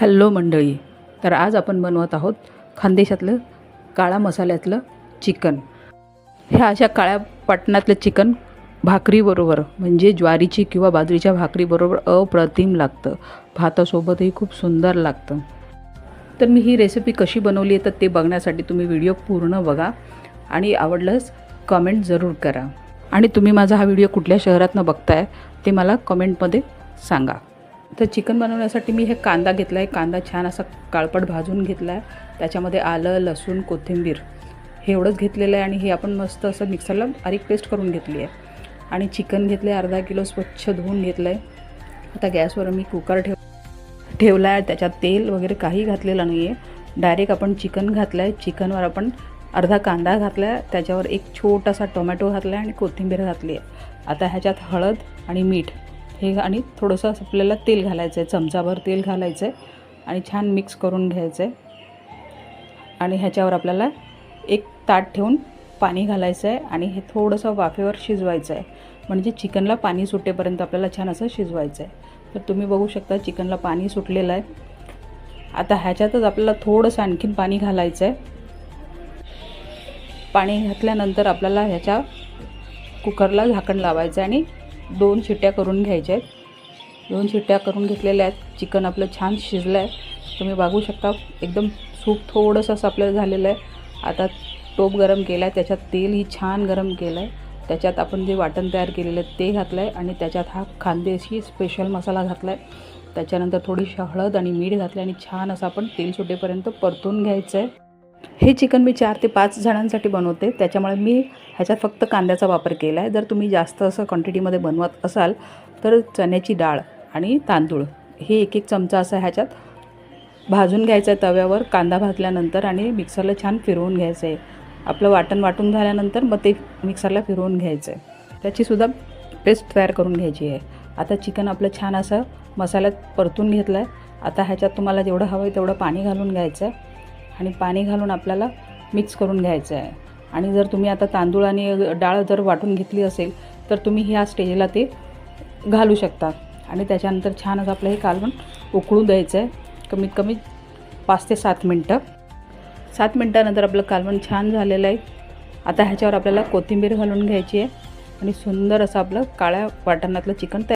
Hello मंडळी तर आज आपण बनवत आहोत खानदेशातलं काळा मसाल्यातलं चिकन. ह्या अशा काळ्या पाटणातलं चिकन भाकरीबरोबर म्हणजे ज्वारीची किंवा बाजरीच्या भाकरीबरोबर अप्रतिम लागतं. भातासोबतही खूप सुंदर लागतं. तर मी ही रेसिपी कशी बनवली आहे तर ते बघण्यासाठी तुम्ही व्हिडिओ पूर्ण बघा आणि आवडलंच कमेंट जरूर करा. आणि तुम्ही माझा हा व्हिडिओ कुठल्या शहरातनं बघताय ते मला कमेंटमध्ये सांगा. तर चिकन बनवण्यासाठी मी हे कांदा घेतला आहे कांदा छान असा काळपट भाजून घेतला आहे त्याच्यामध्ये आलं लसूण कोथिंबीर हे एवढंच घेतलेलं आहे आणि हे आपण मस्त असं मिक्सरला बारीक पेस्ट करून घेतली आहे. आणि चिकन घेतलं आहे अर्धा किलो स्वच्छ धुवून घेतलं आहे आता गॅसवर मी कुकर ठेव ठेवला आहे त्याच्यात तेल वगैरे काही घातलेलं नाही आहे डायरेक्ट आपण चिकन घातलं आहे चिकनवर आपण अर्धा कांदा घातला आहे त्याच्यावर एक छोटासा टोमॅटो घातला आहे आणि कोथिंबीर घातली आहे. आता ह्याच्यात हळद आणि मीठ हे आणि थोडंसं असं आपल्याला तेल घालायचं आहे चमचाभर तेल घालायचं आहे आणि छान मिक्स करून घ्यायचं आहे आणि ह्याच्यावर आपल्याला एक ताट ठेवून पाणी घालायचं आहे आणि हे थोडंसं वाफेवर शिजवायचं आहे म्हणजे चिकनला पाणी सुटेपर्यंत आपल्याला छान असं शिजवायचं आहे तर तुम्ही बघू शकता चिकनला पाणी सुटलेलं आहे. आता ह्याच्यातच आपल्याला थोडंसं आणखीन पाणी घालायचं आहे पाणी घातल्यानंतर आपल्याला ह्याच्या कुकरला झाकण लावायचं आहे आणि दोन शिट्ट्या करून घ्यायच्या आहेत. दोन शिट्ट्या करून घेतलेल्या आहेत. चिकन आपलं छान शिजलं आहे तुम्ही बघू शकता एकदम सूप थोडंसं असं आपलं झालेलं आहे. आता टोप गरम केला आहे त्याच्यात तेलही छान गरम केलं आहे त्याच्यात आपण जे वाटण तयार केलेलं आहे ते घातलं आहे आणि त्याच्यात हा खानदेशी स्पेशल मसाला घातला आहे त्याच्यानंतर थोडीशी हळद आणि मीठ घातलं आणि छान असं आपण तेल सुटेपर्यंत परतून घ्यायचं आहे हे चिकन मी चार ते पाच जणांसाठी बनवते. त्याच्यामुळे मी ह्याच्यात फक्त कांद्याचा वापर केला आहे जर तुम्ही जास्त असं क्वांटिटीमध्ये बनवत असाल तर चण्याची डाळ आणि तांदूळ हे एक एक चमचा असं ह्याच्यात भाजून घ्यायचं आहे तव्यावर कांदा भाजल्यानंतर आणि मिक्सरला छान फिरवून घ्यायचं आहे आपलं वाटण वाटून झाल्यानंतर मग ते मिक्सरला फिरवून घ्यायचं आहे त्याचीसुद्धा पेस्ट तयार करून घ्यायची आहे. आता चिकन आपलं छान असं मसाल्यात परतून घेतलं आहे आता ह्याच्यात तुम्हाला जेवढं हवं आहे तेवढं पाणी घालून घ्यायचं आहे आणि पाणी घालून आपल्याला मिक्स करून घ्यायचं आहे. आणि जर तुम्ही आता तांदूळ आणि डाळ जर वाटून घेतली असेल तर तुम्ही ह्या स्टेजला ते घालू शकता. आणि त्याच्यानंतर छान असं आपलं हे कालवण उकळू द्यायचं आहे कमीत कमी पाच ते सात मिनटं. सात मिनटानंतर आपलं कालवण छान झालेलं आहे. आता ह्याच्यावर आपल्याला कोथिंबीर घालून घ्यायची आहे. आणि सुंदर असं आपलं काळ्या वाटणातलं चिकन तयार